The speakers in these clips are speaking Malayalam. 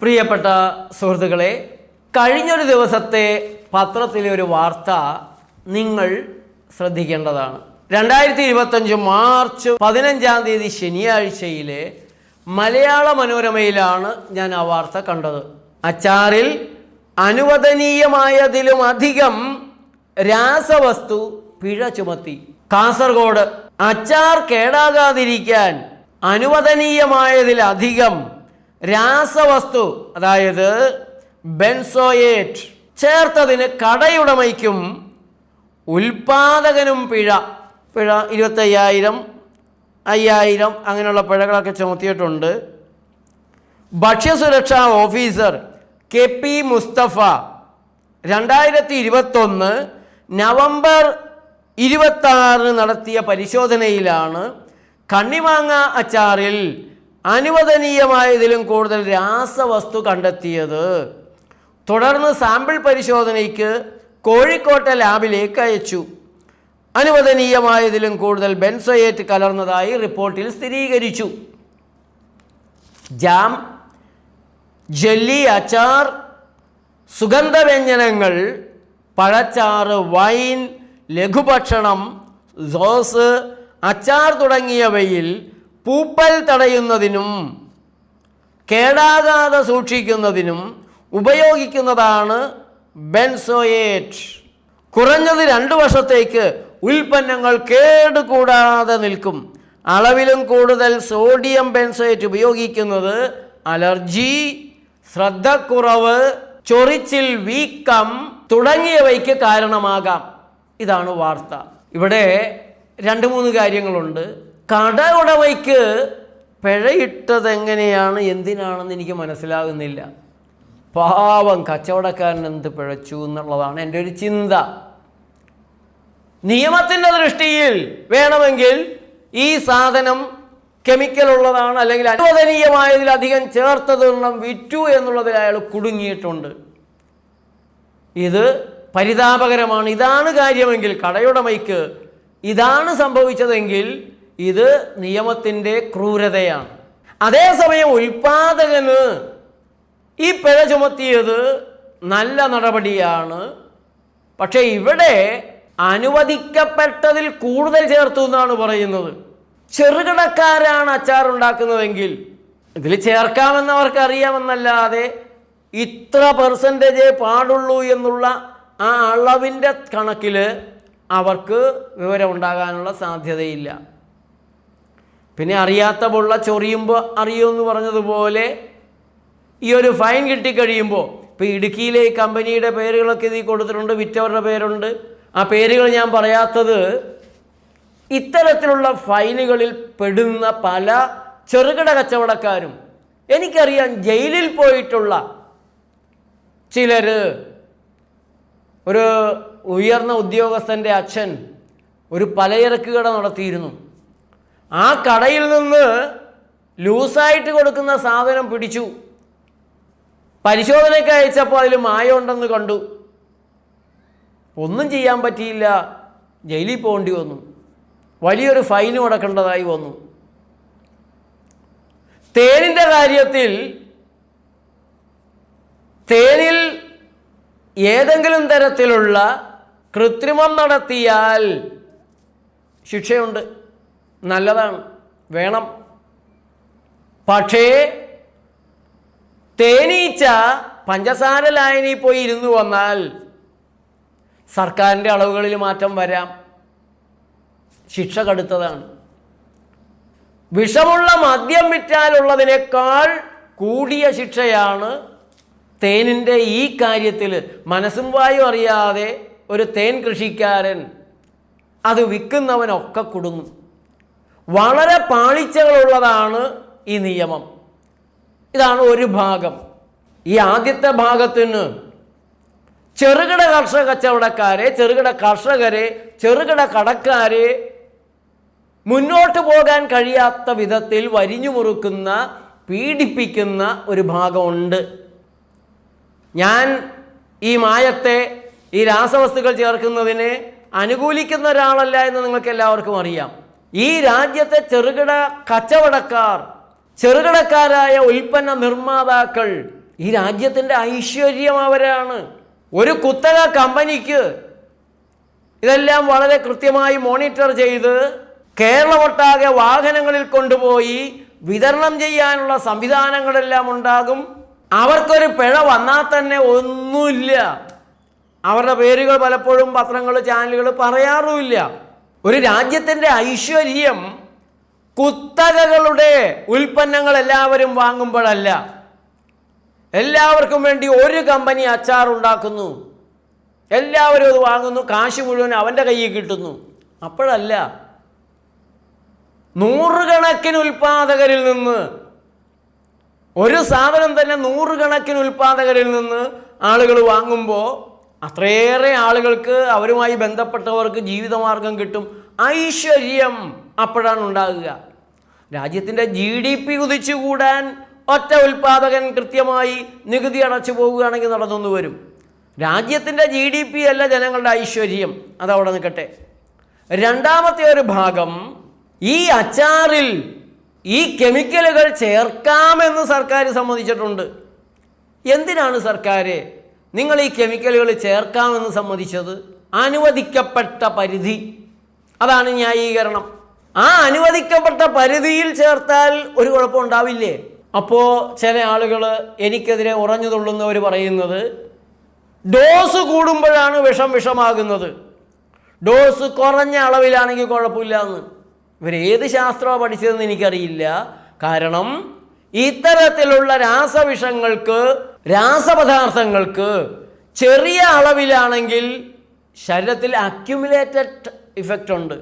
പ്രിയപ്പെട്ട സുഹൃത്തുക്കളെ കഴിഞ്ഞൊരു ദിവസത്തെ പത്രത്തിലെ ഒരു വാർത്ത നിങ്ങൾ ശ്രദ്ധിക്കേണ്ടതാണ്. രണ്ടായിരത്തി ഇരുപത്തഞ്ച് മാർച്ച് പതിനഞ്ചാം തീയതി ശനിയാഴ്ചയിലെ മലയാള മനോരമയിലാണ് ഞാൻ ആ വാർത്ത കണ്ടത്. അച്ചാറിൽ അനുവദനീയമായതിലും അധികം രാസവസ്തു പിഴ ചുമത്തി. കാസർഗോഡ് അച്ചാർ കേടാകാതിരിക്കാൻ അനുവദനീയമായതിലധികം രാസവസ്തു അതായത് ബെൻസോയേറ്റ് ചേർത്തതിന് കടയുടമയ്ക്കും ഉൽപാദകനും പിഴ. പിഴ ഇരുപത്തയ്യായിരം അയ്യായിരം അങ്ങനെയുള്ള പിഴകളൊക്കെ ചുമത്തിയിട്ടുണ്ട്. ഭക്ഷ്യസുരക്ഷാ ഓഫീസർ കെ പി മുസ്തഫ രണ്ടായിരത്തി ഇരുപത്തൊന്ന് നവംബർ ഇരുപത്താറിന് നടത്തിയ പരിശോധനയിലാണ് കണ്ണിമാങ്ങ അച്ചാറിൽ അനുവദനീയമായതിലും കൂടുതൽ രാസവസ്തു കണ്ടെത്തിയത്. തുടർന്ന് സാമ്പിൾ പരിശോധനയ്ക്ക് കോഴിക്കോട്ടെ ലാബിലേക്ക് അയച്ചു. അനുവദനീയമായതിലും കൂടുതൽ ബെൻസോയേറ്റ് കലർന്നതായി റിപ്പോർട്ടിൽ സ്ഥിരീകരിച്ചു. ജാം ജെല്ലി അച്ചാർ സുഗന്ധവ്യഞ്ജനങ്ങൾ പഴച്ചാറ് വൈൻ ലഘുഭക്ഷണം സോസ് അച്ചാർ തുടങ്ങിയവയിൽ പൂപ്പൽ തടയുന്നതിനും കേടാകാതെ സൂക്ഷിക്കുന്നതിനും ഉപയോഗിക്കുന്നതാണ് ബെൻസോയേറ്റ്. കുറഞ്ഞത് രണ്ട് വർഷത്തേക്ക് ഉൽപ്പന്നങ്ങൾ കേടുകൂടാതെ നിൽക്കും. അളവിലും കൂടുതൽ സോഡിയം ബെൻസോയേറ്റ് ഉപയോഗിക്കുന്നത് അലർജി ശ്രദ്ധക്കുറവ് ചൊറിച്ചിൽ വീക്കം തുടങ്ങിയവയ്ക്ക് കാരണമാകാം. ഇതാണ് വാർത്ത. ഇവിടെ രണ്ട് മൂന്ന് കാര്യങ്ങളുണ്ട്. കട ഉടമയ്ക്ക് പിഴയിട്ടത് എങ്ങനെയാണ് എന്തിനാണെന്ന് എനിക്ക് മനസ്സിലാകുന്നില്ല. പാവം കച്ചവടക്കാരൻ എന്ത് പിഴച്ചു എന്നുള്ളതാണ് എന്റെ ഒരു ചിന്ത. നിയമത്തിന്റെ ദൃഷ്ടിയിൽ വേണമെങ്കിൽ ഈ സാധനം കെമിക്കൽ ഉള്ളതാണ് അല്ലെങ്കിൽ അനുവദനീയമായതിലധികം ചേർത്തതൊന്നും വിറ്റു എന്നുള്ളതിൽ അയാൾ കുടുങ്ങിയിട്ടുണ്ട്. ഇത് പരിതാപകരമാണ്. ഇതാണ് കാര്യമെങ്കിൽ കടയുടമയ്ക്ക് ഇതാണ് സംഭവിച്ചതെങ്കിൽ ഇത് നിയമത്തിന്റെ ക്രൂരതയാണ്. അതേസമയം ഉൽപാദകന് ഈ പിഴ ചുമത്തിയത് നല്ല നടപടിയാണ്. പക്ഷേ ഇവിടെ അനുവദിക്കപ്പെട്ടതിൽ കൂടുതൽ ചേർത്തു എന്നാണ് പറയുന്നത്. ചെറുകിടക്കാരാണ് അച്ചാർ ഉണ്ടാക്കുന്നതെങ്കിൽ ഇതിൽ ചേർക്കാമെന്ന് അവർക്ക് അറിയാമെന്നല്ലാതെ ഇത്ര പെർസെന്റേജേ പാടുള്ളൂ എന്നുള്ള ആ അളവിന്റെ കണക്കിൽ അവർക്ക് വിവരമുണ്ടാകാനുള്ള സാധ്യതയില്ല. പിന്നെ അറിയാത്ത പൊള്ള ചൊറിയുമ്പോൾ അറിയുമെന്ന് പറഞ്ഞതുപോലെ ഈ ഒരു ഫൈൻ കിട്ടിക്കഴിയുമ്പോൾ ഇപ്പോൾ ഇടുക്കിയിലെ ഈ കമ്പനിയുടെ പേരുകളൊക്കെ ഇതിൽ കൊടുത്തിട്ടുണ്ട് വിറ്റവരുടെ പേരുണ്ട്. ആ പേരുകൾ ഞാൻ പറയാത്തത് ഇത്തരത്തിലുള്ള ഫൈനുകളിൽ പെടുന്ന പല ചെറുകിട കച്ചവടക്കാരും എനിക്കറിയാം ജയിലിൽ പോയിട്ടുള്ള ചിലർ ഒരു ഉയർന്ന ഉദ്യോഗസ്ഥന്റെ അച്ഛൻ ഒരു പലചരക്ക് കട നടത്തിയിരുന്നു. ആ കടയിൽ നിന്ന് ലൂസായിട്ട് കൊടുക്കുന്ന സാധനം പിടിച്ചു. പരിശോധനയ്ക്ക് അയച്ചപ്പോൾ അതിൽ മായമുണ്ടെന്ന് കണ്ടു. ഒന്നും ചെയ്യാൻ പറ്റിയില്ല. ജയിലിൽ പോകേണ്ടി വന്നു. വലിയൊരു ഫൈൻ മുടക്കേണ്ടതായി വന്നു. തേനിന്റെ കാര്യത്തിൽ തേനിൽ ഏതെങ്കിലും തരത്തിലുള്ള കൃത്രിമം നടത്തിയാൽ ശിക്ഷയുണ്ട്. നല്ലതാണ്. വേണം. പക്ഷേ തേനീച്ച പഞ്ചസാര ലായനി പോയി ഇരുന്നു വന്നാൽ സർക്കാരിന്റെ അളവുകളിൽ മാറ്റം വരാം. ശിക്ഷ കടുത്തതാണ്. വിഷമുള്ള മദ്യം വിറ്റാലുള്ളതിനേക്കാൾ കൂടിയ ശിക്ഷയാണ് തേനിന്റെ ഈ കാര്യത്തിൽ മനസ്സും വായും അറിയാതെ ഒരു തേൻ കൃഷിക്കാരൻ അത് വിൽക്കുന്നവനൊക്കെ കുടുങ്ങും. വളരെ പാളിച്ചകളുള്ളതാണ് ഈ നിയമം. ഇതാണ് ഒരു ഭാഗം. ഈ ആദ്യത്തെ ഭാഗത്തിന് ചെറുകിട കർഷക കച്ചവടക്കാരെ ചെറുകിട കർഷകരെ ചെറുകിട കടക്കാരെ മുന്നോട്ട് പോകാൻ കഴിയാത്ത വിധത്തിൽ വരിഞ്ഞു മുറുക്കുന്ന പീഡിപ്പിക്കുന്ന ഒരു ഭാഗമുണ്ട്. ഞാൻ ഈ മായത്തെ ഈ രാസവസ്തുക്കൾ ചേർക്കുന്നതിനെ അനുകൂലിക്കുന്ന ഒരാളല്ല എന്ന് നിങ്ങൾക്ക് എല്ലാവർക്കും അറിയാം. ഈ രാജ്യത്തെ ചെറുകിട കച്ചവടക്കാർ ചെറുകിടക്കാരായ ഉൽപ്പന്ന നിർമ്മാതാക്കൾ ഈ രാജ്യത്തിന്റെ ഐശ്വര്യം അവരാണ്. ഒരു കുത്തക കമ്പനിക്ക് ഇതെല്ലാം വളരെ കൃത്യമായി മോണിറ്റർ ചെയ്ത് കേരളമൊട്ടാകെ വാഹനങ്ങളിൽ കൊണ്ടുപോയി വിതരണം ചെയ്യാനുള്ള സംവിധാനങ്ങളെല്ലാം ഉണ്ടാകും. അവർക്കൊരു പിഴ വന്നാൽ തന്നെ ഒന്നുമില്ല. അവരുടെ പേരുകൾ പലപ്പോഴും പത്രങ്ങൾ ചാനലുകൾ പറയാറുമില്ല. ഒരു രാജ്യത്തിന്റെ ഐശ്വര്യം കുത്തകകളുടെ ഉൽപ്പന്നങ്ങൾ എല്ലാവരും വാങ്ങുമ്പോഴല്ല. എല്ലാവർക്കും വേണ്ടി ഒരു കമ്പനി അച്ചാർ ഉണ്ടാക്കുന്നു. എല്ലാവരും അത് വാങ്ങുന്നു കാശ് മുഴുവൻ അവന്റെ കയ്യിൽ കിട്ടുന്നു. അപ്പോഴല്ല. നൂറുകണക്കിന് ഉൽപ്പാദകരിൽ നിന്ന് ഒരു സാധനം തന്നെ നൂറുകണക്കിന് ഉൽപ്പാദകരിൽ നിന്ന് ആളുകൾ വാങ്ങുമ്പോൾ അത്രയേറെ ആളുകൾക്ക് അവരുമായി ബന്ധപ്പെട്ടവർക്ക് ജീവിതമാർഗം കിട്ടും. ഐശ്വര്യം അപ്പോഴാണ് ഉണ്ടാകുക. രാജ്യത്തിന്റെ ജി ഡി പി കുതിച്ചുകൂടാൻ ഒറ്റ ഉൽപാദകൻ കൃത്യമായി നികുതി അടച്ചു പോവുകയാണെങ്കിൽ നടന്നു വരും. രാജ്യത്തിന്റെ ജി ഡി പി അല്ല ജനങ്ങളുടെ ഐശ്വര്യം. അതവിടെ നിൽക്കട്ടെ. രണ്ടാമത്തെ ഒരു ഭാഗം ഈ അച്ചാറിൽ ഈ കെമിക്കലുകൾ ചേർക്കാമെന്ന് സർക്കാർ സമ്മതിച്ചിട്ടുണ്ട്. എന്തിനാണ് സർക്കാർ നിങ്ങൾ ഈ കെമിക്കലുകൾ ചേർക്കാമെന്ന് സമ്മതിച്ചത് അനുവദിക്കപ്പെട്ട പരിധി. അതാണ് ന്യായീകരണം. ആ അനുവദിക്കപ്പെട്ട പരിധിയിൽ ചേർത്താൽ ഒരു കുഴപ്പം ഉണ്ടാവില്ലേ? അപ്പോൾ ചില ആളുകൾ എനിക്കെതിരെ ഉറഞ്ഞു തുള്ളുന്നവർ പറയുന്നത് ഡോസ് കൂടുമ്പോഴാണ് വിഷം വിഷമാകുന്നത്. ഡോസ് കുറഞ്ഞ അളവിലാണെങ്കിൽ കുഴപ്പമില്ല എന്ന് ഇവർ ഏത് ശാസ്ത്രമാണ് പഠിച്ചതെന്ന് എനിക്കറിയില്ല. കാരണം ഇത്തരത്തിലുള്ള രാസവിഷങ്ങൾക്ക് രാസപദാർത്ഥങ്ങൾക്ക് ചെറിയ അളവിലാണെങ്കിൽ ശരീരത്തിൽ അക്യുമുലേറ്റഡ് ഇഫക്റ്റ് ഉണ്ട്.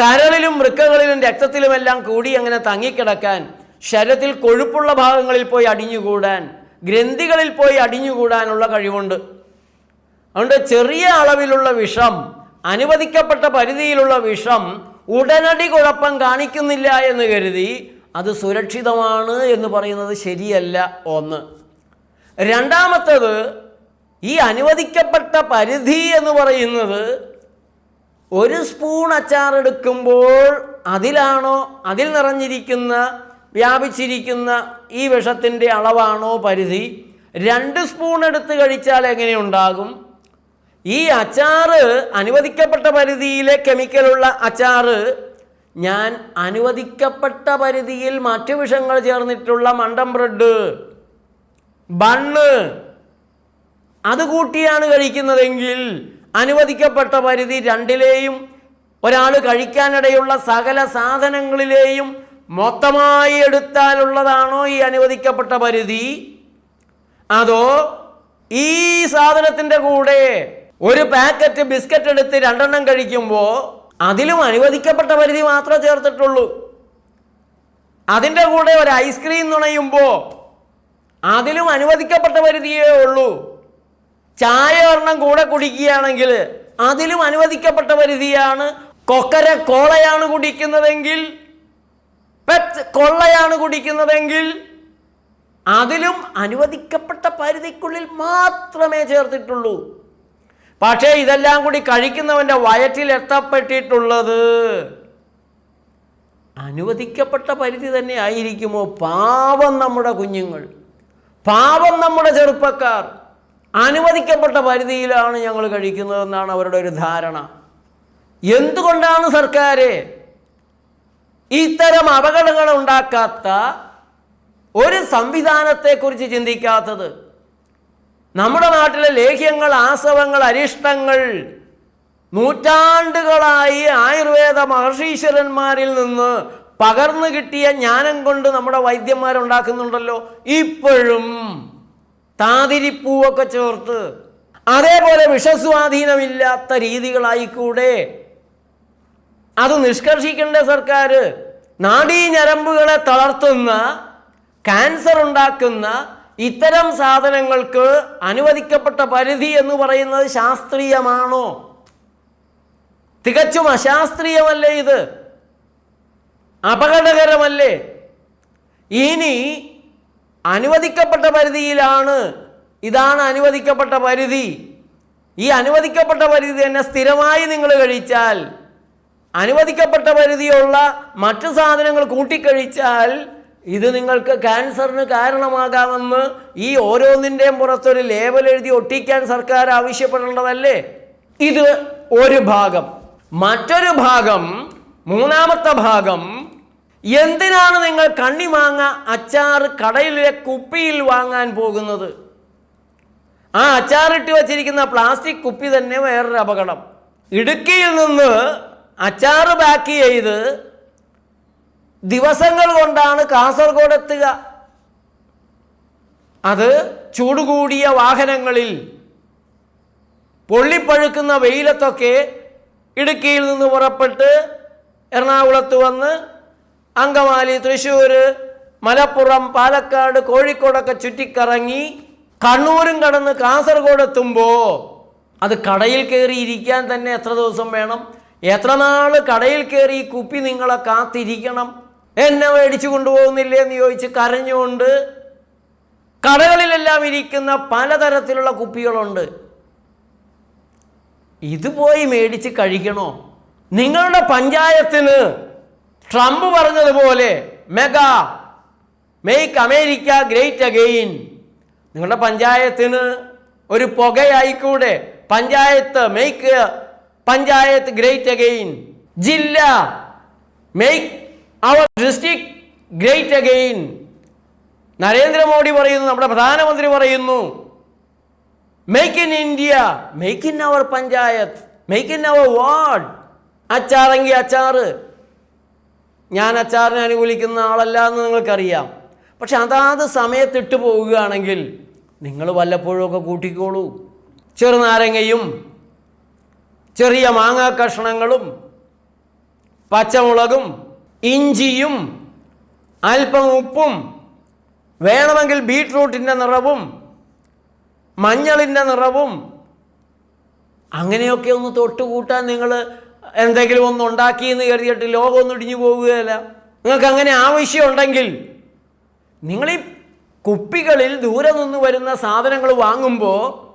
കരളിലും വൃക്കകളിലും രക്തത്തിലുമെല്ലാം കൂടി അങ്ങനെ തങ്ങിക്കിടക്കാൻ ശരീരത്തിൽ കൊഴുപ്പുള്ള ഭാഗങ്ങളിൽ പോയി അടിഞ്ഞുകൂടാൻ ഗ്രന്ഥികളിൽ പോയി അടിഞ്ഞുകൂടാനുള്ള കഴിവുണ്ട്. അതുകൊണ്ട് ചെറിയ അളവിലുള്ള വിഷം അനുവദിക്കപ്പെട്ട പരിധിയിലുള്ള വിഷം ഉടനടി കുഴപ്പം കാണിക്കുന്നില്ല എന്ന് കരുതി അത് സുരക്ഷിതമാണ് എന്ന് പറയുന്നത് ശരിയല്ല ഒന്ന്. രണ്ടാമത്തേത് ഈ അനുവദിക്കപ്പെട്ട പരിധി എന്ന് പറയുന്നത് ഒരു സ്പൂൺ അച്ചാർ എടുക്കുമ്പോൾ അതിലാണോ അതിൽ നിറഞ്ഞിരിക്കുന്ന വ്യാപിച്ചിരിക്കുന്ന ഈ വിഷത്തിന്റെ അളവാണോ പരിധി? രണ്ട് സ്പൂൺ എടുത്ത് കഴിച്ചാൽ എങ്ങനെയുണ്ടാകും ഈ അച്ചാറ് അനുവദിക്കപ്പെട്ട പരിധിയിലെ കെമിക്കലുള്ള അച്ചാറ് ഞാൻ അനുവദിക്കപ്പെട്ട പരിധിയിൽ മറ്റു വിഷങ്ങൾ ചേർന്നിട്ടുള്ള മണ്ടം ബ്രെഡ് ബണ്ണ്. അത് കൂട്ടിയാണ് കഴിക്കുന്നതെങ്കിൽ അനുവദിക്കപ്പെട്ട പരിധി രണ്ടിലെയും ഒരാൾ കഴിക്കാനിടയുള്ള സകല സാധനങ്ങളിലെയും മൊത്തമായി എടുത്താലുള്ളതാണോ ഈ അനുവദിക്കപ്പെട്ട പരിധി? അതോ ഈ സാധനത്തിന്റെ കൂടെ ഒരു പാക്കറ്റ് ബിസ്ക്കറ്റ് എടുത്ത് രണ്ടെണ്ണം കഴിക്കുമ്പോൾ അതിലും അനുവദിക്കപ്പെട്ട പരിധി മാത്രമേ ചേർത്തിട്ടുള്ളൂ. അതിന്റെ കൂടെ ഒരു ഐസ്ക്രീം നുണയുമ്പോൾ അതിലും അനുവദിക്കപ്പെട്ട പരിധിയേ ഉള്ളൂ. ചായ ഒരെണ്ണം കൂടെ കുടിക്കുകയാണെങ്കിൽ അതിലും അനുവദിക്കപ്പെട്ട പരിധിയാണ്. കൊക്കര കോളയാണ് കുടിക്കുന്നതെങ്കിൽ പെറ്റ് കൊള്ളയാണ് കുടിക്കുന്നതെങ്കിൽ അതിലും അനുവദിക്കപ്പെട്ട പരിധിക്കുള്ളിൽ മാത്രമേ ചേർത്തിട്ടുള്ളൂ. പക്ഷേ ഇതെല്ലാം കൂടി കഴിക്കുന്നവന്റെ വയറ്റിൽ എത്തപ്പെട്ടിട്ടുള്ളത് അനുവദിക്കപ്പെട്ട പരിധി തന്നെ ആയിരിക്കുമോ? പാവം നമ്മുടെ കുഞ്ഞുങ്ങൾ. പാവം നമ്മുടെ ചെറുപ്പക്കാർ അനുവദിക്കപ്പെട്ട പരിധിയിലാണ് ഞങ്ങൾ കഴിക്കുന്നതെന്നാണ് അവരുടെ ഒരു ധാരണ. എന്തുകൊണ്ടാണ് സർക്കാർ ഇത്തരം അപകടങ്ങൾ ഉണ്ടാക്കാത്ത ഒരു സംവിധാനത്തെക്കുറിച്ച് ചിന്തിക്കാത്തത്? നമ്മുടെ നാട്ടിലെ ലേഹ്യങ്ങൾ ആസവങ്ങൾ അരിഷ്ടങ്ങൾ നൂറ്റാണ്ടുകളായി ആയുർവേദ മഹർഷീശ്വരന്മാരിൽ നിന്ന് പകർന്നു കിട്ടിയ ജ്ഞാനം കൊണ്ട് നമ്മുടെ വൈദ്യന്മാരുണ്ടാക്കുന്നുണ്ടല്ലോ. ഇപ്പോഴും താതിരിപ്പൂവൊക്കെ ചേർത്ത് അതേപോലെ വിഷസ്വാധീനമില്ലാത്ത രീതികളായിക്കൂടെ? അത് നിഷ്കർഷിക്കേണ്ട സർക്കാർ നാഡീഞരമ്പുകളെ തളർത്തുന്ന ക്യാൻസർ ഉണ്ടാക്കുന്ന ഇത്തരം സാധനങ്ങൾക്ക് അനുവദിക്കപ്പെട്ട പരിധി എന്ന് പറയുന്നത് ശാസ്ത്രീയമാണോ? തികച്ചും അശാസ്ത്രീയമല്ലേ ഇത്? അപകടകരമല്ലേ? ഇനി അനുവദിക്കപ്പെട്ട പരിധിയിലാണ്. ഇതാണ് അനുവദിക്കപ്പെട്ട പരിധി. ഈ അനുവദിക്കപ്പെട്ട പരിധി തന്നെ സ്ഥിരമായി നിങ്ങൾ കഴിച്ചാൽ അനുവദിക്കപ്പെട്ട പരിധിയുള്ള മറ്റു സാധനങ്ങൾ കൂട്ടിക്കഴിച്ചാൽ ഇത് നിങ്ങൾക്ക് ക്യാൻസറിന് കാരണമാകാമെന്ന് ഈ ഓരോന്നിന്റെയും പുറത്തൊരു ലേബൽ എഴുതി ഒട്ടിക്കാൻ സർക്കാർ ആവശ്യപ്പെടേണ്ടതല്ലേ? ഇത് ഒരു ഭാഗം. മറ്റൊരു ഭാഗം മൂന്നാമത്തെ ഭാഗം എന്തിനാണ് നിങ്ങൾ കണ്ണിമാങ്ങ അച്ചാർ കടയിലെ കുപ്പിയിൽ വാങ്ങാൻ പോകുന്നത്? ആ അച്ചാറിട്ട് വച്ചിരിക്കുന്ന പ്ലാസ്റ്റിക് കുപ്പി തന്നെ വേറൊരു അപകടം. ഇടുക്കിയിൽ നിന്ന് അച്ചാറ് പാക്ക് ചെയ്ത് ദിവസങ്ങൾ കൊണ്ടാണ് കാസർഗോഡ് എത്തുക. അത് ചൂടുകൂടിയ വാഹനങ്ങളിൽ പൊള്ളിപ്പഴുക്കുന്ന വെയിലത്തൊക്കെ ഇടുക്കിയിൽ നിന്ന് പുറപ്പെട്ട് എറണാകുളത്ത് വന്ന് അങ്കമാലി തൃശ്ശൂർ മലപ്പുറം പാലക്കാട് കോഴിക്കോടൊക്കെ ചുറ്റിക്കറങ്ങി കണ്ണൂരും കടന്ന് കാസർഗോഡ് എത്തുമ്പോൾ അത് കടയിൽ കയറി ഇരിക്കാൻ തന്നെ എത്ര ദിവസം വേണം? എത്ര നാൾ കടയിൽ കയറി കുപ്പി നിങ്ങളെ കാത്തിരിക്കണം? എന്നെ മേടിച്ചു കൊണ്ടുപോകുന്നില്ലേ എന്ന് ചോദിച്ച് കരഞ്ഞുകൊണ്ട് കടകളിലെല്ലാം ഇരിക്കുന്ന പലതരത്തിലുള്ള കുപ്പികളുണ്ട്. ഇത് പോയി മേടിച്ച് കഴിക്കണോ? നിങ്ങളുടെ പഞ്ചായത്തിന് ട്രംപ് പറഞ്ഞതുപോലെ MAGA make America great again നിങ്ങളുടെ പഞ്ചായത്തിന് ഒരു പുകയായിക്കൂടെ? Panchayat make panchayat great again ജില്ല make our district great again Narendra Modi പറയുന്നു നമ്മുടെ പ്രധാനമന്ത്രി പറയുന്നു make in India make in our panchayat make in our ward അച്ചാറെങ്കിൽ അച്ചാറ്. ഞാൻ അച്ചാറിനെ അനുകൂലിക്കുന്ന ആളല്ല എന്ന് നിങ്ങൾക്കറിയാം. പക്ഷെ അതാത് സമയത്തിട്ട് പോവുകയാണെങ്കിൽ നിങ്ങൾ വല്ലപ്പോഴുമൊക്കെ കൂട്ടിക്കോളൂ. ചെറുനാരങ്ങയും ചെറിയ മാങ്ങാ കഷ്ണങ്ങളും പച്ചമുളകും ഇഞ്ചിയും അല്പം ഉപ്പും വേണമെങ്കിൽ ബീട്രൂട്ടിന്റെ നിറവും മഞ്ഞളിന്റെ നിറവും അങ്ങനെയൊക്കെ ഒന്ന് തൊട്ടുകൂട്ടാൻ നിങ്ങൾ എന്തെങ്കിലും ഒന്ന് ഉണ്ടാക്കി എന്ന് കരുതിയിട്ട് ലോകം ഒന്നും ഇടിഞ്ഞു പോവുകയല്ല. നിങ്ങൾക്ക് അങ്ങനെ ആവശ്യമുണ്ടെങ്കിൽ നിങ്ങൾ ഈ കുപ്പികളിൽ ദൂരെ നിന്ന് വരുന്ന സാധനങ്ങൾ വാങ്ങുമ്പോൾ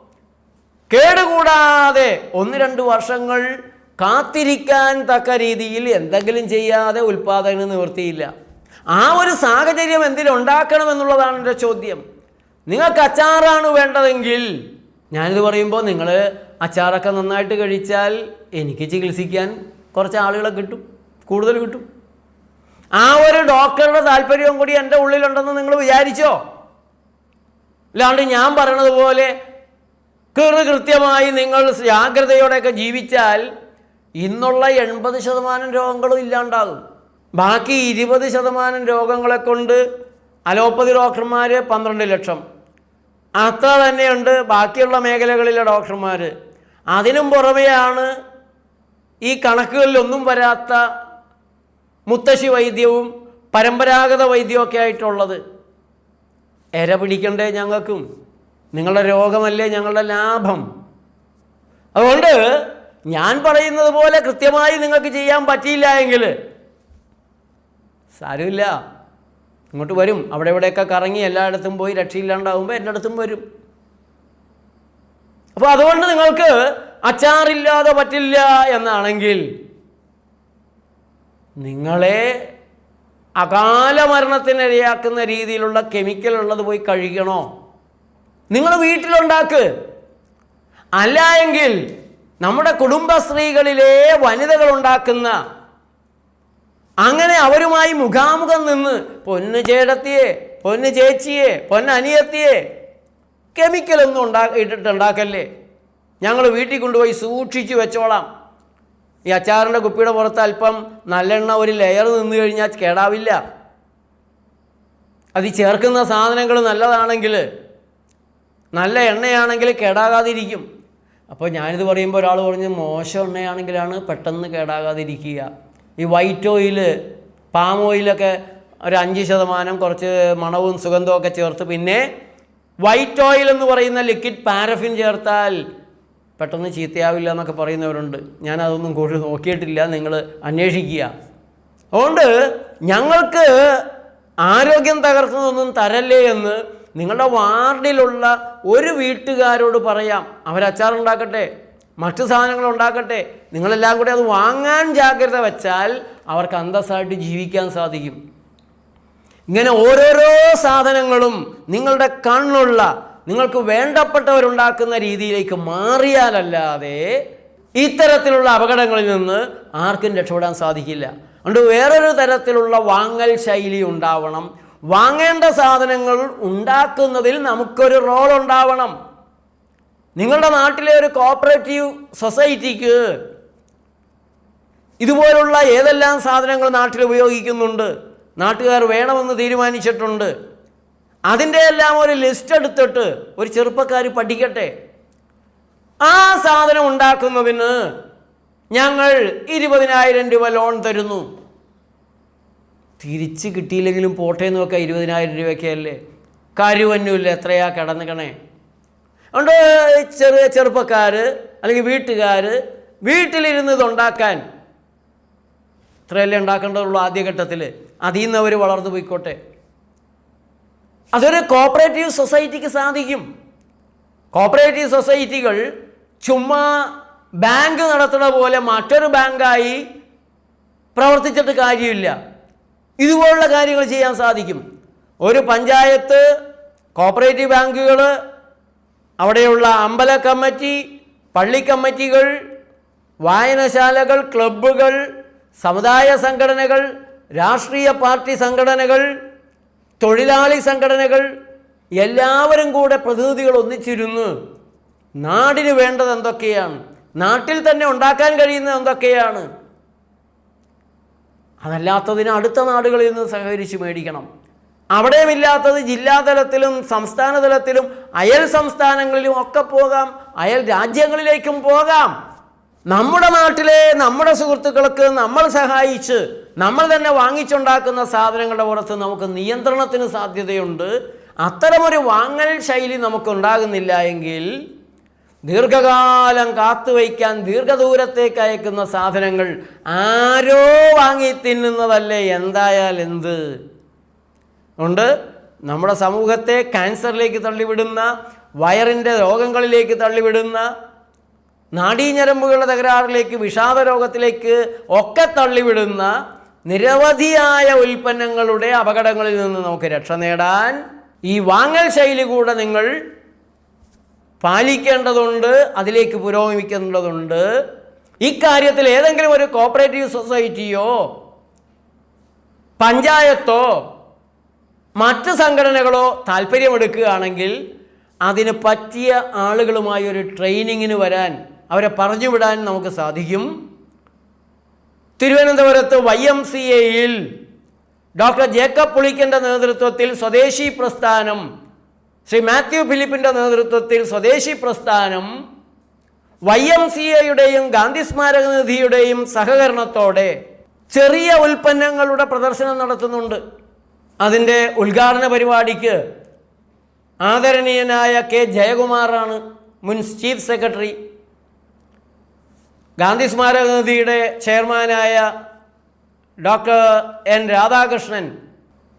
കേടുകൂടാതെ ഒന്ന് രണ്ട് വർഷങ്ങൾ കാത്തിരിക്കാൻ തക്ക രീതിയിൽ എന്തെങ്കിലും ചെയ്യാതെ ഉൽപ്പാദനം നിവൃത്തിയില്ല. ആ ഒരു സാഹചര്യം എന്തിനുണ്ടാക്കണം എന്നുള്ളതാണ് എന്റെ ചോദ്യം. നിങ്ങൾക്ക് അച്ചാറാണ് വേണ്ടതെങ്കിൽ ഞാനിത് പറയുമ്പോൾ നിങ്ങൾ അച്ചാറൊക്കെ നന്നായിട്ട് കഴിച്ചാൽ എനിക്ക് ചികിത്സിക്കാൻ കുറച്ച് ആളുകളെ കിട്ടും കൂടുതൽ കിട്ടും. ആ ഒരു ഡോക്ടറുടെ താല്പര്യവും കൂടി എന്റെ ഉള്ളിലുണ്ടെന്ന് നിങ്ങൾ വിചാരിച്ചോ? അല്ലാണ്ട് ഞാൻ പറയണത് പോലെ കൃത്യമായി നിങ്ങൾ ജാഗ്രതയോടെയൊക്കെ ജീവിച്ചാൽ ഇന്നുള്ള എൺപത് ശതമാനം രോഗങ്ങളും ഇല്ലാണ്ടാകും. ബാക്കി ഇരുപത് ശതമാനം രോഗങ്ങളെ കൊണ്ട് അലോപ്പതി ഡോക്ടർമാർ പന്ത്രണ്ട് ലക്ഷം. അത്ര തന്നെയുണ്ട് ബാക്കിയുള്ള മേഖലകളിലെ ഡോക്ടർമാർ അതിനും പുറമെയാണ് ഈ കണക്കുകളിലൊന്നും വരാത്ത മുത്തശ്ശി വൈദ്യവും പരമ്പരാഗത വൈദ്യമൊക്കെ ആയിട്ടുള്ളത്. എര പിടിക്കണ്ടേ ഞങ്ങൾക്കും? നിങ്ങളുടെ രോഗമല്ലേ ഞങ്ങളുടെ ലാഭം? അതുകൊണ്ട് ഞാൻ പറയുന്നത് പോലെ കൃത്യമായി നിങ്ങൾക്ക് ചെയ്യാൻ പറ്റിയില്ല എങ്കിൽ സാരമില്ല. ഇങ്ങോട്ട് വരും. അവിടെ ഇവിടെയൊക്കെ കറങ്ങി എല്ലായിടത്തും പോയി രക്ഷയില്ലാണ്ടാവുമ്പോൾ എന്റെ അടുത്തും വരും. അപ്പോൾ അതുകൊണ്ട് നിങ്ങൾക്ക് അച്ചാറില്ലാതെ പറ്റില്ല എന്നാണെങ്കിൽ നിങ്ങളെ അകാല മരണത്തിനിരയാക്കുന്ന രീതിയിലുള്ള കെമിക്കൽ ഉള്ളത് പോയി കഴിക്കണോ നിങ്ങൾ വീട്ടിലുണ്ടാക്ക്. അല്ല എങ്കിൽ നമ്മുടെ കുടുംബശ്രീകളിലെ വനിതകൾ ഉണ്ടാക്കുന്ന അങ്ങനെ അവരുമായി മുഖാമുഖം നിന്ന് പൊന്നു ചേടത്തിയെ പൊന്നു ചേച്ചിയെ പൊന്ന് അനിയത്തിയെ കെമിക്കലൊന്നും ഉണ്ടാ ഇട്ടിട്ടുണ്ടാക്കല്ലേ? ഞങ്ങൾ വീട്ടിൽ കൊണ്ടുപോയി സൂക്ഷിച്ചു വെച്ചോളാം. ഈ അച്ചാറിന്റെ കുപ്പിയുടെ പുറത്ത് അല്പം നല്ലെണ്ണ ഒരു ലെയർ നിന്ന് കഴിഞ്ഞാൽ കേടാവില്ല. അത് ചേർക്കുന്ന സാധനങ്ങൾ നല്ലതാണെങ്കിൽ നല്ല എണ്ണയാണെങ്കിൽ കേടാകാതിരിക്കും. അപ്പോൾ ഞാനിത് പറയുമ്പോൾ ഒരാൾ പറഞ്ഞ് മോശം എണ്ണയാണെങ്കിലാണ് പെട്ടെന്ന് കേടാകാതിരിക്കുക. ഈ വൈറ്റ് ഓയിൽ പാം ഓയിലൊക്കെ ഒരു അഞ്ച് ശതമാനം കുറച്ച് മണവും സുഗന്ധവും ഒക്കെ ചേർത്ത് പിന്നെ വൈറ്റ് ഓയിൽ എന്ന് പറയുന്ന ലിക്വിഡ് പാരഫിൻ ചേർത്താൽ പെട്ടെന്ന് ചീത്തയാവില്ല എന്നൊക്കെ പറയുന്നവരുണ്ട്. ഞാൻ അതൊന്നും കൂടുതൽ നോക്കിയിട്ടില്ല. നിങ്ങൾ അന്വേഷിക്കുക. അതുകൊണ്ട് ഞങ്ങൾക്ക് ആരോഗ്യം തകർക്കുന്നതൊന്നും തരല്ലേ എന്ന് നിങ്ങളുടെ വാർഡിലുള്ള ഒരു വീട്ടുകാരോട് പറയാം. അവരച്ചാറുണ്ടാക്കട്ടെ മറ്റു സാധനങ്ങൾ ഉണ്ടാക്കട്ടെ. നിങ്ങളെല്ലാം കൂടി അത് വാങ്ങാൻ ജാഗ്രത വെച്ചാൽ അവർക്ക് അന്തസ്സായിട്ട് ജീവിക്കാൻ സാധിക്കും. ഇങ്ങനെ ഓരോരോ സാധനങ്ങളും നിങ്ങളുടെ കണ്ണുള്ള നിങ്ങൾക്ക് വേണ്ടപ്പെട്ടവരുണ്ടാക്കുന്ന രീതിയിലേക്ക് മാറിയാലല്ലാതെ ഇത്തരത്തിലുള്ള അപകടങ്ങളിൽ നിന്ന് ആർക്കും രക്ഷപ്പെടാൻ സാധിക്കില്ല. അതുകൊണ്ട് വേറൊരു തരത്തിലുള്ള വാങ്ങൽ ശൈലി ഉണ്ടാവണം. വാങ്ങേണ്ട സാധനങ്ങൾ ഉണ്ടാക്കുന്നതിൽ നമുക്കൊരു റോൾ ഉണ്ടാവണം. നിങ്ങളുടെ നാട്ടിലെ ഒരു കോപ്പറേറ്റീവ് സൊസൈറ്റിക്ക് ഇതുപോലുള്ള ഏതെല്ലാം സാധനങ്ങൾ നാട്ടിൽ ഉപയോഗിക്കുന്നുണ്ട്? നാട്ടുകാർ വേണമെന്ന് തീരുമാനിച്ചിട്ടുണ്ട്. അതിന്റെ എല്ലാം ഒരു ലിസ്റ്റ് എടുത്തിട്ട് ഒരു ചെറുപ്പക്കാർ പഠിക്കട്ടെ. ആ സാധനം ഉണ്ടാക്കുന്നതിന് ഞങ്ങൾ ഇരുപതിനായിരം രൂപ ലോൺ തരുന്നു. തിരിച്ച് കിട്ടിയില്ലെങ്കിലും പോട്ടെ എന്ന് വെക്കാം ഇരുപതിനായിരം രൂപയ്ക്കല്ലേ കാര്യമൊന്നുമില്ല എത്രയാ കിടന്നിക്കണേ? അതുകൊണ്ട് ചെറിയ ചെറുപ്പക്കാർ അല്ലെങ്കിൽ വീട്ടുകാർ വീട്ടിലിരുന്ന് ഇതുണ്ടാക്കാൻ ഇത്രയല്ലേ ഉണ്ടാക്കേണ്ടതുള്ളൂ ആദ്യഘട്ടത്തിൽ അതിൽ നിന്ന് അവർ വളർന്നു പോയിക്കോട്ടെ. അതൊരു കോപ്പറേറ്റീവ് സൊസൈറ്റിക്ക് സാധിക്കും. കോപ്പറേറ്റീവ് സൊസൈറ്റികൾ ചുമ്മാ ബാങ്ക് നടത്തുന്ന പോലെ മറ്റൊരു ബാങ്കായി പ്രവർത്തിച്ചിട്ട് കാര്യമില്ല. ഇതുപോലുള്ള കാര്യങ്ങൾ ചെയ്യാൻ സാധിക്കും. ഒരു പഞ്ചായത്ത് കോപ്പറേറ്റീവ് ബാങ്കുകൾ അവിടെയുള്ള അമ്പല കമ്മിറ്റി പള്ളി കമ്മിറ്റികൾ വായനശാലകൾ ക്ലബ്ബുകൾ സമുദായ സംഘടനകൾ രാഷ്ട്രീയ പാർട്ടി സംഘടനകൾ തൊഴിലാളി സംഘടനകൾ എല്ലാവരും കൂടെ പ്രതിനിധികൾ ഒന്നിച്ചിരുന്നു നാടിന് വേണ്ടത് എന്തൊക്കെയാണ്? നാട്ടിൽ തന്നെ ഉണ്ടാക്കാൻ കഴിയുന്നത് എന്തൊക്കെയാണ്? അതല്ലാത്തതിന് അടുത്ത നാടുകളിൽ നിന്ന് സഹകരിച്ച് മേടിക്കണം. അവിടെയുമില്ലാത്തത് ജില്ലാതലത്തിലും സംസ്ഥാന തലത്തിലും അയൽ സംസ്ഥാനങ്ങളിലും ഒക്കെ പോകാം. അയൽ രാജ്യങ്ങളിലേക്കും പോകാം. നമ്മുടെ നാട്ടിലെ നമ്മുടെ സുഹൃത്തുക്കൾക്ക് നമ്മൾ സഹായിച്ച് നമ്മൾ തന്നെ വാങ്ങിച്ചുണ്ടാക്കുന്ന സാധനങ്ങളുടെ പുറത്ത് നമുക്ക് നിയന്ത്രണത്തിന് സാധ്യതയുണ്ട്. അത്തരമൊരു വാങ്ങൽ ശൈലി നമുക്കുണ്ടാകുന്നില്ല എങ്കിൽ ദീർഘകാലം കാത്തുവയ്ക്കാൻ ദീർഘദൂരത്തേക്ക് അയക്കുന്ന സാധനങ്ങൾ ആരോ വാങ്ങി തിന്നുന്നതല്ലേ എന്തായാലും എന്ത്? ഉണ്ട്. നമ്മുടെ സമൂഹത്തെ ക്യാൻസറിലേക്ക് തള്ളിവിടുന്ന വയറിന്റെ രോഗങ്ങളിലേക്ക് തള്ളിവിടുന്ന നാഡീഞരമ്പുകളുടെ തകരാറിലേക്ക് വിഷാദ രോഗത്തിലേക്ക് ഒക്കെ തള്ളിവിടുന്ന നിരവധിയായ ഉൽപ്പന്നങ്ങളുടെ അപകടങ്ങളിൽ നിന്ന് നമുക്ക് രക്ഷ നേടാൻ ഈ വാങ്ങൽ ശൈലി കൂടെ നിങ്ങൾ പാലിക്കേണ്ടതുണ്ട് അതിലേക്ക് പുരോഗമിക്കേണ്ടതുണ്ട്. ഇക്കാര്യത്തിൽ ഏതെങ്കിലും ഒരു കോപ്പറേറ്റീവ് സൊസൈറ്റിയോ പഞ്ചായത്തോ മറ്റ് സംഘടനകളോ താല്പര്യമെടുക്കുകയാണെങ്കിൽ അതിന് പറ്റിയ ആളുകളുമായി ഒരു ട്രെയിനിങ്ങിന് വരാൻ അവരെ പറഞ്ഞു വിടാൻ നമുക്ക് സാധിക്കും. തിരുവനന്തപുരത്ത് വൈ എം സി എയിൽ ഡോക്ടർ ജേക്കബ് പുളിക്കന്റെ നേതൃത്വത്തിൽ സ്വദേശി പ്രസ്ഥാനം ശ്രീ മാത്യു ഫിലിപ്പിന്റെ നേതൃത്വത്തിൽ സ്വദേശി പ്രസ്ഥാനം വൈ എം സി എയുടെയും ഗാന്ധി സ്മാരക നിധിയുടെയും സഹകരണത്തോടെ ചെറിയ ഉൽപ്പന്നങ്ങളുടെ പ്രദർശനം നടത്തുന്നുണ്ട്. അതിന്റെ ഉദ്ഘാടന പരിപാടിക്ക് ആദരണീയനായ കെ ജയകുമാറാണ് മുൻ ചീഫ് സെക്രട്ടറി. ഗാന്ധി സ്മാരക നിധിയുടെ ചെയർമാനായ ഡോക്ടർ എൻ രാധാകൃഷ്ണൻ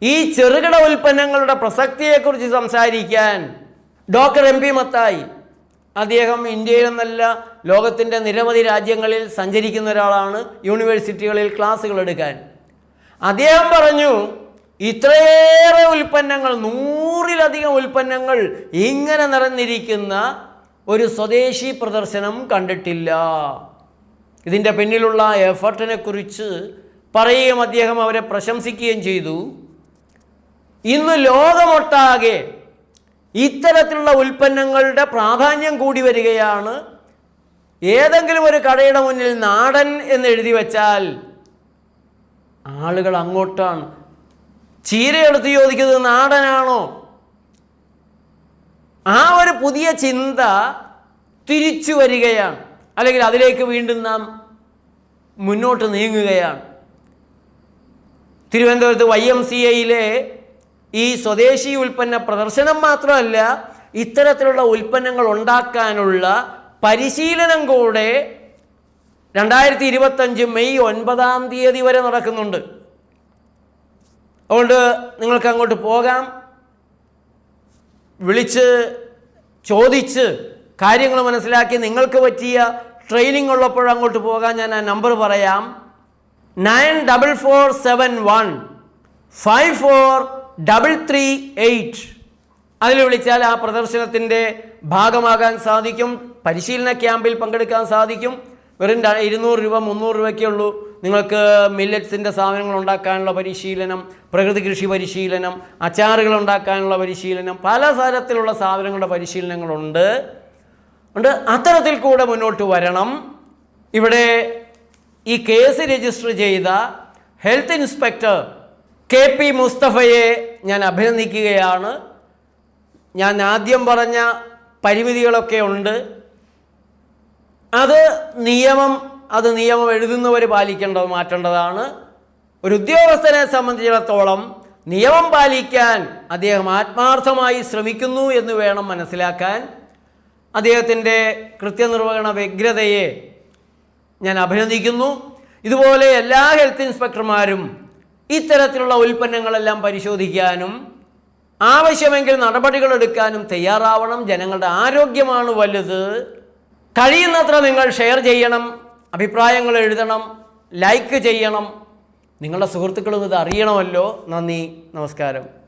ഈ ചെറുകിട ഉൽപ്പന്നങ്ങളുടെ പ്രസക്തിയെക്കുറിച്ച് സംസാരിക്കാൻ ഡോക്ടർ എം പി മത്തായി അദ്ദേഹം ഇന്ത്യയിൽ എന്നല്ല ലോകത്തിന്റെ നിരവധി രാജ്യങ്ങളിൽ സഞ്ചരിക്കുന്ന ഒരാളാണ് യൂണിവേഴ്സിറ്റികളിൽ ക്ലാസ്സുകൾ എടുക്കാൻ. അദ്ദേഹം പറഞ്ഞു ഇത്രയേറെ ഉൽപ്പന്നങ്ങൾ നൂറിലധികം ഉൽപ്പന്നങ്ങൾ ഇങ്ങനെ നിറഞ്ഞിരിക്കുന്ന ഒരു സ്വദേശി പ്രദർശനം കണ്ടിട്ടില്ല. ഇതിന്റെ പിന്നിലുള്ള എഫർട്ടിനെ കുറിച്ച് പറയുകയും അദ്ദേഹം അവരെ പ്രശംസിക്കുകയും ചെയ്തു. ഇന്ന് ലോകമൊട്ടാകെ ഇത്തരത്തിലുള്ള ഉൽപ്പന്നങ്ങളുടെ പ്രാധാന്യം കൂടി വരികയാണ്. ഏതെങ്കിലും ഒരു കടയുടെ മുന്നിൽ നാടൻ എന്ന് എഴുതി വച്ചാൽ ആളുകൾ അങ്ങോട്ടാണ്. ചീരയെടുത്ത് ചോദിക്കുന്നത് നാടനാണോ? ആ ഒരു പുതിയ ചിന്ത തിരിച്ചു വരികയാണ്. അല്ലെങ്കിൽ അതിലേക്ക് വീണ്ടും നാം മുന്നോട്ട് നീങ്ങുകയാണ്. തിരുവനന്തപുരത്ത് വൈ എം സി എയിലെ ഈ സ്വദേശി ഉൽപ്പന്ന പ്രദർശനം മാത്രമല്ല ഇത്തരത്തിലുള്ള ഉൽപ്പന്നങ്ങൾ ഉണ്ടാക്കാനുള്ള പരിശീലനം കൂടെ രണ്ടായിരത്തി ഇരുപത്തഞ്ച് മെയ് ഒൻപതാം തീയതി വരെ നടക്കുന്നുണ്ട്. അതുകൊണ്ട് നിങ്ങൾക്ക് അങ്ങോട്ട് പോകാം. വിളിച്ച് ചോദിച്ച് കാര്യങ്ങൾ മനസ്സിലാക്കി നിങ്ങൾക്ക് പറ്റിയ ട്രെയിനിങ് ഉള്ളപ്പോൾ അങ്ങോട്ട് പോകാൻ ഞാൻ ആ നമ്പർ പറയാം. Nine double four seven one five four double three eight അതിൽ വിളിച്ചാൽ ആ പ്രദർശനത്തിന്റെ ഭാഗമാകാൻ സാധിക്കും. പരിശീലന ക്യാമ്പിൽ പങ്കെടുക്കാൻ സാധിക്കും. വെറും ഇരുന്നൂറ് രൂപ മുന്നൂറ് രൂപയ്ക്കേ ഉള്ളൂ. നിങ്ങൾക്ക് മില്ലറ്റ്സിന്റെ സാധനങ്ങൾ ഉണ്ടാക്കാനുള്ള പരിശീലനം പ്രകൃതി കൃഷി പരിശീലനം അച്ചാറുകൾ ഉണ്ടാക്കാനുള്ള പരിശീലനം പല തരത്തിലുള്ള സാധനങ്ങളുടെ പരിശീലനങ്ങളുണ്ട്. ഉണ്ട്. അത്തരത്തിൽ കൂടെ മുന്നോട്ട് വരണം. ഇവിടെ ഈ കേസ് രജിസ്റ്റർ ചെയ്ത ഹെൽത്ത് ഇൻസ്പെക്ടർ കെ പി മുസ്തഫയെ ഞാൻ അഭിനന്ദിക്കുകയാണ്. ഞാൻ ആദ്യം പറഞ്ഞ പരിമിതികളൊക്കെ ഉണ്ട്. അത് നിയമം അത് നിയമം എഴുതുന്നവർ പാലിക്കേണ്ടത് മാറ്റേണ്ടതാണ്. ഒരു ഉദ്യോഗസ്ഥനെ സംബന്ധിച്ചിടത്തോളം നിയമം പാലിക്കാൻ അദ്ദേഹം ആത്മാർത്ഥമായി ശ്രമിക്കുന്നു എന്ന് വേണം മനസ്സിലാക്കാൻ. അദ്ദേഹത്തിന്റെ കൃത്യനിർവഹണ വ്യഗ്രതയെ ഞാൻ അഭിനന്ദിക്കുന്നു. ഇതുപോലെ എല്ലാ ഹെൽത്ത് ഇൻസ്പെക്ടർമാരും ഇത്തരത്തിലുള്ള ഉൽപ്പന്നങ്ങളെല്ലാം പരിശോധിക്കാനും ആവശ്യമെങ്കിൽ നടപടികൾ എടുക്കാനും തയ്യാറാവണം. ജനങ്ങളുടെ ആരോഗ്യമാണ് വലുത്. കഴിയുന്നത്ര നിങ്ങൾ ഷെയർ ചെയ്യണം അഭിപ്രായങ്ങൾ എഴുതണം ലൈക്ക് ചെയ്യണം. നിങ്ങളുടെ സുഹൃത്തുക്കളും ഇത് അറിയണമല്ലോ. നന്ദി നമസ്കാരം.